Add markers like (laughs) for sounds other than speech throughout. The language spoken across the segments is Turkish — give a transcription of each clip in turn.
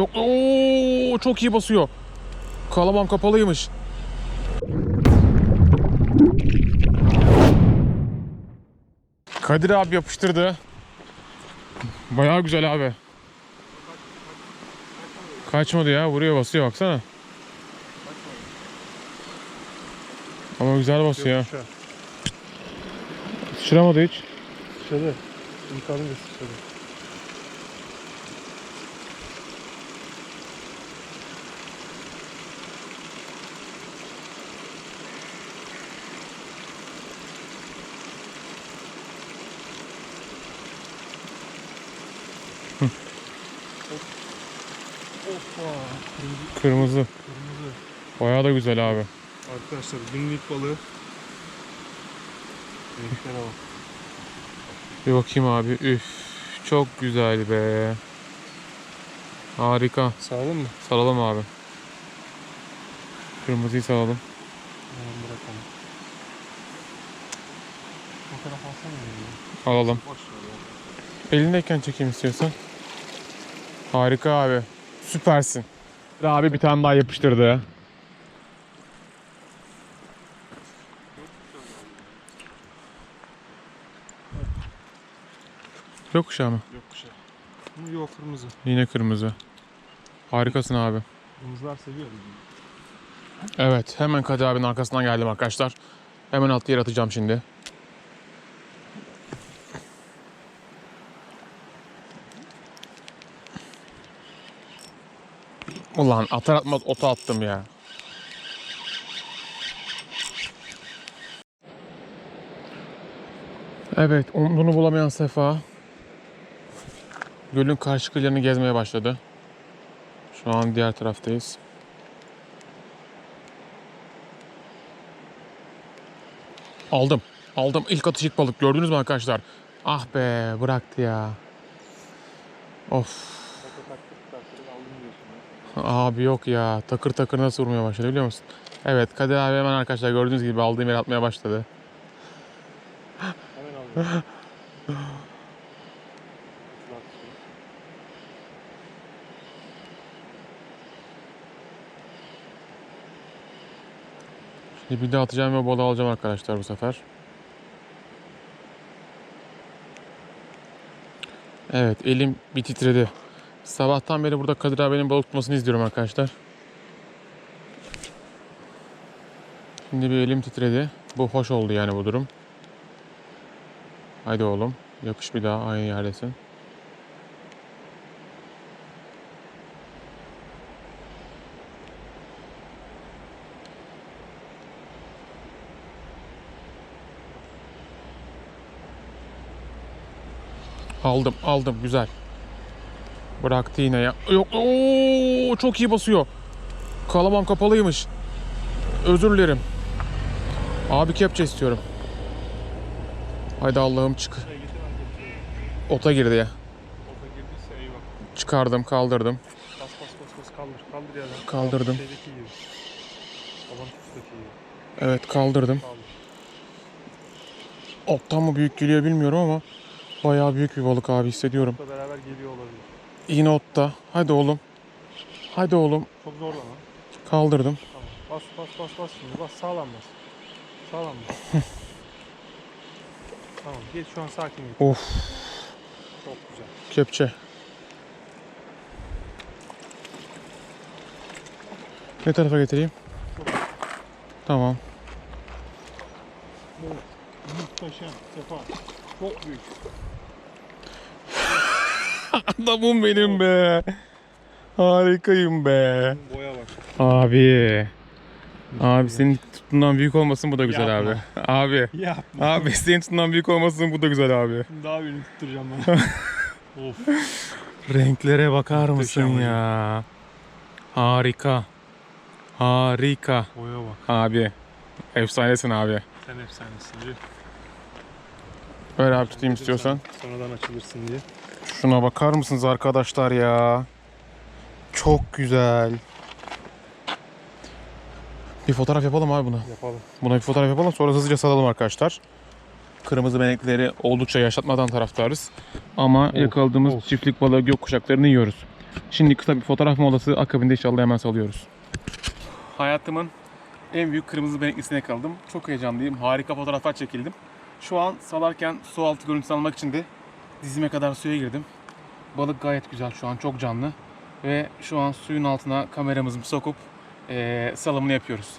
Yok, Oo, çok iyi basıyor. Kalamam kapalıymış. Kadir abi yapıştırdı. Bayağı güzel abi. Kaçmadı ya. Vuruyor basıyor baksana. Ama güzel basıyor. Sıçramadı hiç. Sıçradı. İlk alınca sıçradı. Kırmızı, Kırmızı. kırmızı. Bayağı da güzel abi. Arkadaşlar günlük balığı. Renklere bak. Bir bakayım abi. Üf. Çok güzel be. Harika. Sağlam mı? Salalım abi. Kırmızıyı salalım. Tamam bırakalım. Fotoğraf alsana ya. Alalım. Boş ver ya. Elindeyken çekeyim istiyorsan. Harika abi. Süpersin. Abi bir tane daha yapıştırdı. Yok kuşağı mı? Yok kuşa. Bu yok kırmızı. Yine kırmızı. Harikasın abi. Kırmızılar seviyorum. Evet hemen Kadir abinin arkasından geldim arkadaşlar. Hemen altı yere atacağım şimdi. Ulan atar atmaz ota attım ya. Evet umduğunu bulamayan Sefa Gölün karşı kıyılarını gezmeye başladı. Şu an diğer taraftayız. Aldım. Aldım. İlk atış ilk balık. Gördünüz mü arkadaşlar? Ah be bıraktı ya. Of. Abi yok ya. Takır takır nasıl vurmaya başladı biliyor musun? Evet Kadir abi hemen arkadaşlar gördüğünüz gibi aldığım yere atmaya başladı. Hemen. Şimdi bir daha atacağım ve balığı alacağım arkadaşlar bu sefer. Evet elim bir titredi. Sabahtan beri burada Kadir abinin balık tutmasını izliyorum arkadaşlar. Şimdi bir elim titredi. Bu hoş oldu yani bu durum. Haydi oğlum. Yapış bir daha aynı yerdesin. Aldım aldım güzel. Bıraktı yine ya. Yok ooo çok iyi basıyor. Kalamam kapalıymış. Özür dilerim. Abi kepçe istiyorum. Haydi Allah'ım çık. Ota girdi ya. Ota girdiyse eyvah. Çıkardım kaldırdım. Bas bas bas bas kaldır. Kaldır yerden. Kaldırdım. Şeydeki gibi. Baban tüsteki gibi. Evet kaldırdım. Kaldır. Ottan mı büyük geliyor bilmiyorum ama bayağı büyük bir balık abi hissediyorum. Otla beraber geliyor olabilir. Yine otta. Hadi oğlum. Hadi oğlum. Çok zorlama. Kaldırdım. Tamam. Bas bas bas bas şimdi. Bas sağlam bas. Sağlam bas. (laughs) tamam. Geç şu an sakin git. Of Çok güzel. kepçe. Ne tarafa getireyim? Tamam. Muhteşem. Sefa. Çok büyük. Adamım benim be. Harikayım be. Boya bak. Abi. Abi senin tuttuğundan büyük olmasın bu da güzel Yapma. abi. Abi. Yapma. Abi senin tuttuğundan büyük olmasın bu da güzel abi. Daha birini tutturacağım ben. (laughs) of. Renklere bakar mısın Muhteşem ya? Harika. Harika. Boya bak. Abi. Efsanesin abi. Sen efsanesin. Yürü. Ver abi tutayım istiyorsan. sonradan açılırsın diye. Şuna bakar mısınız arkadaşlar ya? Çok güzel. Bir fotoğraf yapalım abi buna. Yapalım. Buna bir fotoğraf yapalım sonra hızlıca salalım arkadaşlar. Kırmızı benekleri oldukça yaşatmadan taraftarız. Ama Of, yakaladığımız of. çiftlik balığı gökkuşaklarını yiyoruz. Şimdi kısa bir fotoğraf molası akabinde inşallah hemen salıyoruz. Hayatımın en büyük kırmızı beneklisine yakaladım. Çok heyecanlıyım. Harika fotoğraflar çekildim. Şu an salarken su altı görüntüsü almak için de dizime kadar suya girdim. Balık gayet güzel şu an çok canlı. Ve şu an suyun altına kameramızı sokup eee salımını yapıyoruz.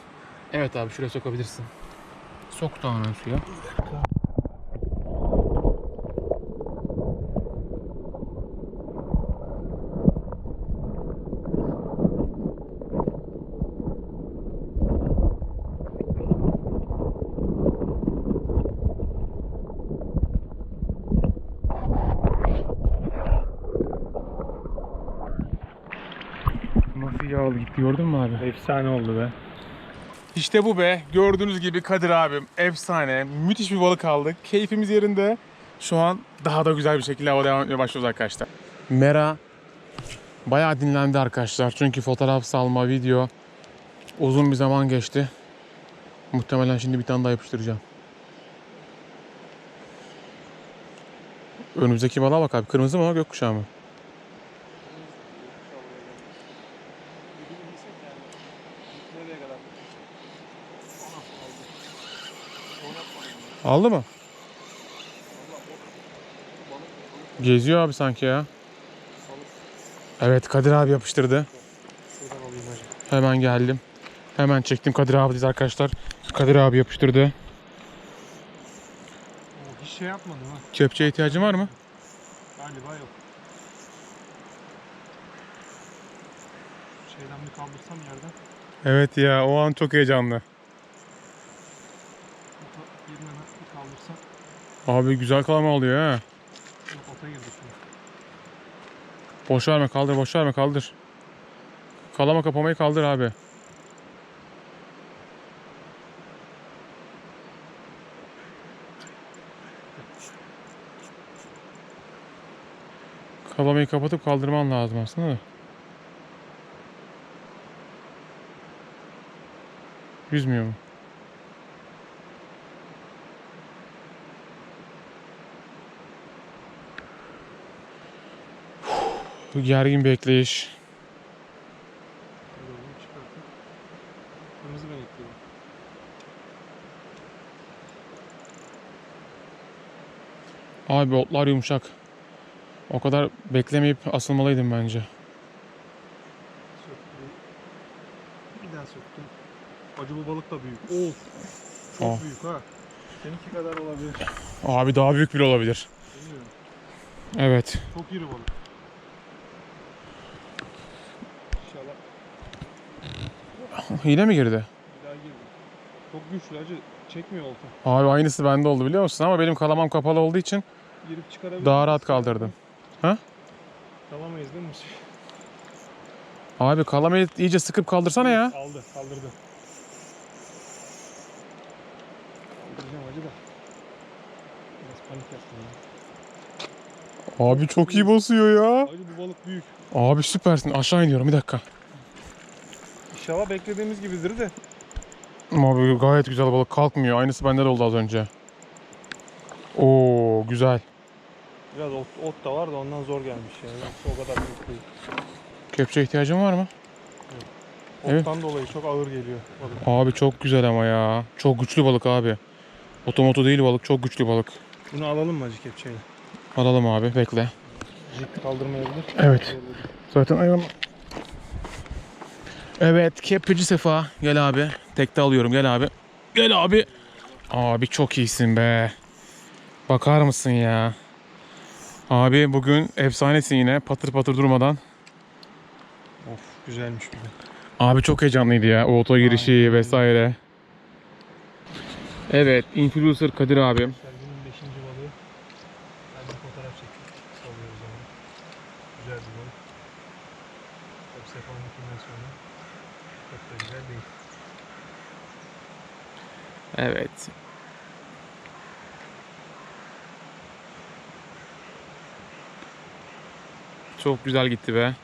Evet abi şuraya sokabilirsin. Sok tamamen suya. Yağlı gitti gördün mü abi? Efsane oldu be. İşte bu be. Gördüğünüz gibi Kadir abim efsane. Müthiş bir balık aldık. Keyfimiz yerinde. Şu an daha da güzel bir şekilde hava devam etmeye başlıyoruz arkadaşlar. Mera bayağı dinlendi arkadaşlar. Çünkü fotoğraf salma, video uzun bir zaman geçti. Muhtemelen şimdi bir tane daha yapıştıracağım. Önümüzdeki balığa bak abi. Kırmızı mı o gökkuşağı mı? Aldı mı? Geziyor abi sanki ya. Evet Kadir abi yapıştırdı. Hemen geldim. Hemen çektim Kadir abi arkadaşlar. Kadir abi yapıştırdı. Hiç şey yapmadım ha. Kepçeye ihtiyacın var mı? Galiba yok. Şeyden bir kaldırsam yerden. Evet ya o an çok heyecanlı. Ota yerine bir kaldırsam. Abi güzel kalama oluyor ha. Boş verme kaldır boş verme kaldır. Kalama kapamayı kaldır abi. Kalamayı kapatıp kaldırman lazım aslında da. Yüzmüyor mu? Bu gergin bekleyiş. Kırmızı. Abi otlar yumuşak. O kadar beklemeyip asılmalıydım bence. Söktüm. Bir daha söktüm. Acı bu balık da büyük. Of. Çok Oh. büyük ha. Seninki kadar olabilir. Abi daha büyük bile olabilir. Bilmiyorum. Evet. Çok iri balık. Yine mi girdi? daha girdi. Çok güçlü acı. Çekmiyor olta. Abi aynısı bende oldu biliyor musun? Ama benim kalamam kapalı olduğu için Girip çıkarabilir. daha rahat kaldırdım. Ha? Alamayız değil mi? Abi kalamayı iyice sıkıp kaldırsana ya. Aldı, kaldırdı. Kaldıracağım acı da. Biraz panik yaptım ya. Abi çok iyi basıyor ya. Acı bu balık büyük. Abi süpersin. Aşağı iniyorum bir dakika. İnşallah beklediğimiz gibidir de. Abi gayet güzel balık kalkmıyor. Aynısı bende de oldu az önce. Oo güzel. Biraz ot, ot da var da ondan zor gelmiş yani. Yoksa o kadar büyük değil. Kepçe ihtiyacın var mı? Evet. Ottan dolayı çok ağır geliyor balık. Abi çok güzel ama ya. Çok güçlü balık abi. Otomoto değil balık. Çok güçlü balık. Bunu alalım mı acı kepçeyle? Alalım abi bekle. Jig kaldırmayabilir. Evet. Zaten ayağım... Evet kepçeci Sefa. Gel abi. Tekte alıyorum gel abi. Gel abi. Abi çok iyisin be. Bakar mısın ya? Abi bugün efsanesin yine. Patır patır durmadan. Of güzelmiş bir. Abi çok heyecanlıydı ya. O oto girişi Aynen. vesaire. Evet. Influencer Kadir abim. Serginin 5. balığı. Ben bir fotoğraf çekip salıyoruz onu. Güzel bir balık. Sonra çok da güzel değil. Evet. Çok güzel gitti be.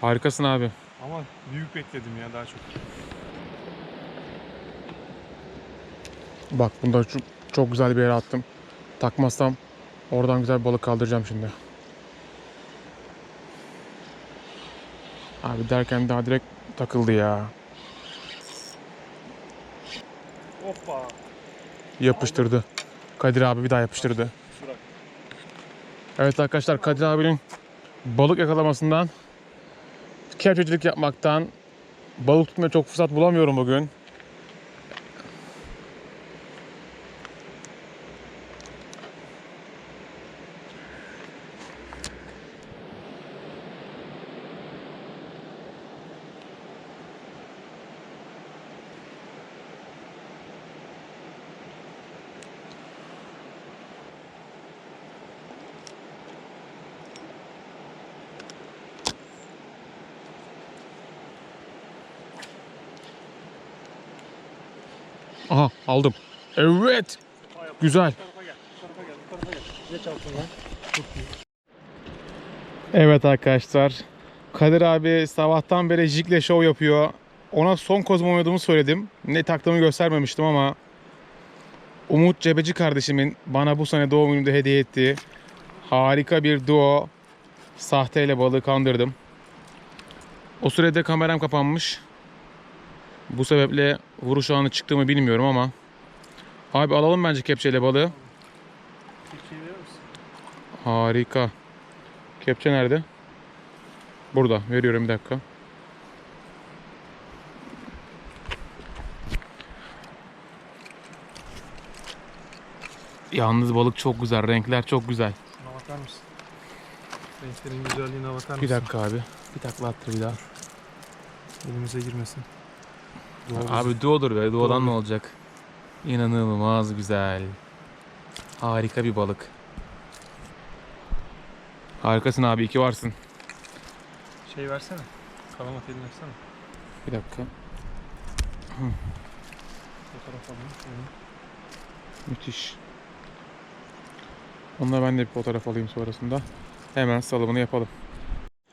Harikasın abi. Ama büyük bekledim ya daha çok. Bak bunda çok, çok güzel bir yere attım. Takmazsam oradan güzel bir balık kaldıracağım şimdi. Abi derken daha direkt takıldı ya. Hoppa. Yapıştırdı. Kadir abi bir daha yapıştırdı. Evet arkadaşlar Kadir abinin balık yakalamasından, kepçecilik yapmaktan, balık tutmaya çok fırsat bulamıyorum bugün. Aha aldım. Evet. Güzel. Evet arkadaşlar. Kadir abi sabahtan beri jikle şov yapıyor. Ona son oynadığımı söyledim. Ne taktığımı göstermemiştim ama Umut Cebeci kardeşimin bana bu sene doğum günümde hediye ettiği harika bir duo sahteyle balığı kandırdım. O sürede kameram kapanmış. Bu sebeple vuruş anı çıktığımı bilmiyorum ama abi alalım bence kepçeyle balığı. Harika. Kepçe nerede? Burada. Veriyorum bir dakika. Yalnız balık çok güzel. Renkler çok güzel. Şuna bakar mısın? Renklerin güzelliğine bakar mısın? Bir dakika abi. Bir takla attır bir daha. Elimize girmesin. Doğru. Abi duodur be. Duodan ne olacak? İnanılmaz güzel. Harika bir balık. Harikasın abi. iki varsın. Şey versene. Kalamat elini versene. Bir dakika. Fotoğraf alayım. Müthiş. Onunla ben de bir fotoğraf alayım sonrasında. Hemen salımını yapalım.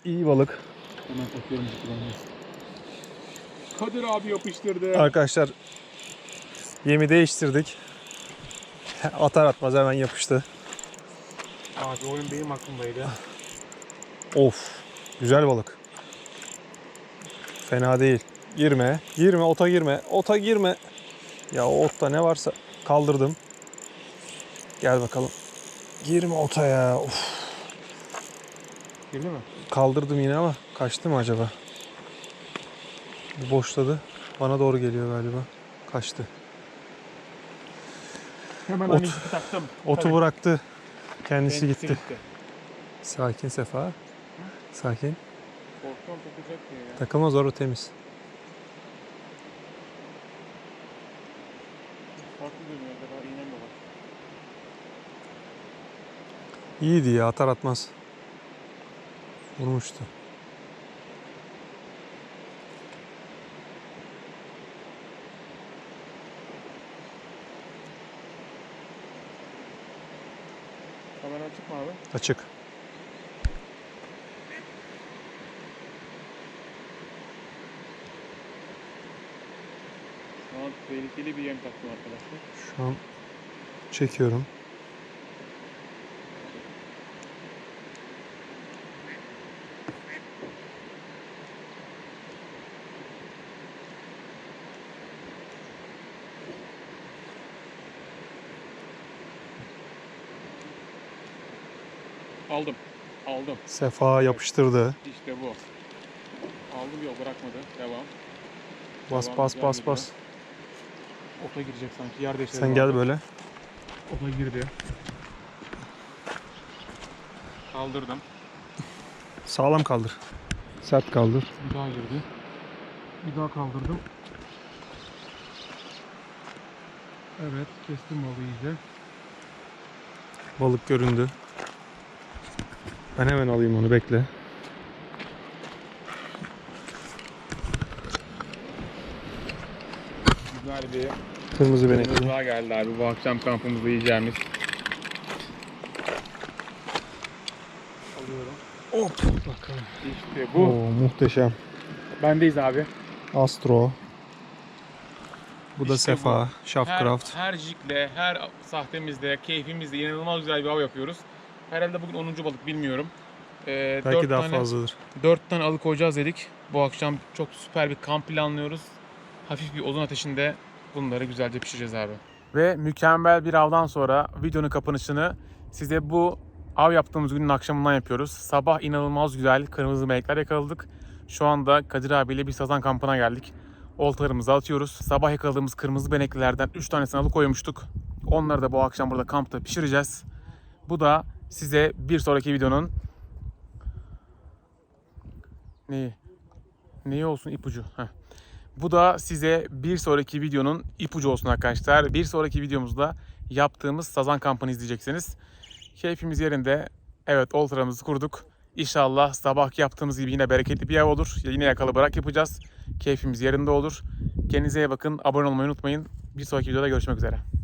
İyi balık. Hemen takıyorum Kadir abi yapıştırdı. Arkadaşlar yemi değiştirdik. (laughs) Atar atmaz hemen yapıştı. Abi oyun benim aklımdaydı. Of. Güzel balık. Fena değil. Girme. Girme. Ota girme. Ota girme. Ya o otta ne varsa kaldırdım. Gel bakalım. Girme ota ya. Of. Girdi mi? Kaldırdım yine ama kaçtı mı acaba? Bu boşladı. Bana doğru geliyor galiba. Kaçtı. Hemen Ot. taktım. Otu Tabii. bıraktı. Kendisi Kendisi gitti. Sakin Sefa. Sakin. Korktum takacak diye ya. Takılmaz orada temiz. Farklı var. İyiydi ya atar atmaz. Vurmuştu. Kamera açık mı abi? Açık. Şu an tehlikeli bir yem taktım arkadaşlar. Şu an çekiyorum. Aldım. Aldım. Sefa yapıştırdı. İşte bu. Aldım yok bırakmadı. Devam. Bas Devam, bas bas bas. Ota girecek sanki. Yer değiştirdi. Sen gel böyle. Ota girdi. Kaldırdım. Sağlam kaldır. Sert kaldır. Bir daha girdi. Bir daha kaldırdım. Evet, kestim balığı iyice. Balık göründü. Ben hemen alayım onu bekle. Güzel bir Kırmızı benekli. kırmızı daha geldi abi. Bu akşam kampımızda yiyeceğimiz. Alıyorum. Hop bakalım. İşte bu. Oo, muhteşem. Bendeyiz abi. Astro. Bu da İşte Sefa. Her, Shaftcraft. her jikle, her sahtemizde, keyfimizde inanılmaz güzel bir av yapıyoruz. Herhalde bugün 10. balık bilmiyorum. Ee, Belki dört daha tane, fazladır. 4 tane alıkoyacağız dedik. Bu akşam çok süper bir kamp planlıyoruz. Hafif bir odun ateşinde bunları güzelce pişireceğiz abi. Ve mükemmel bir avdan sonra videonun kapanışını size bu av yaptığımız günün akşamından yapıyoruz. Sabah inanılmaz güzel kırmızı melekler yakaladık. Şu anda Kadir abiyle bir sazan kampına geldik. Oltalarımızı atıyoruz. Sabah yakaladığımız kırmızı beneklilerden 3 tanesini alıkoymuştuk. Onları da bu akşam burada kampta pişireceğiz. Bu da size bir sonraki videonun neyi? Neyi olsun ipucu? Heh. Bu da size bir sonraki videonun ipucu olsun arkadaşlar. Bir sonraki videomuzda yaptığımız sazan kampını izleyeceksiniz. Keyfimiz yerinde. Evet oltalarımızı kurduk. İnşallah sabah yaptığımız gibi yine bereketli bir av olur. Yine yakalı bırak yapacağız. Keyfimiz yerinde olur. Kendinize iyi bakın. Abone olmayı unutmayın. Bir sonraki videoda görüşmek üzere.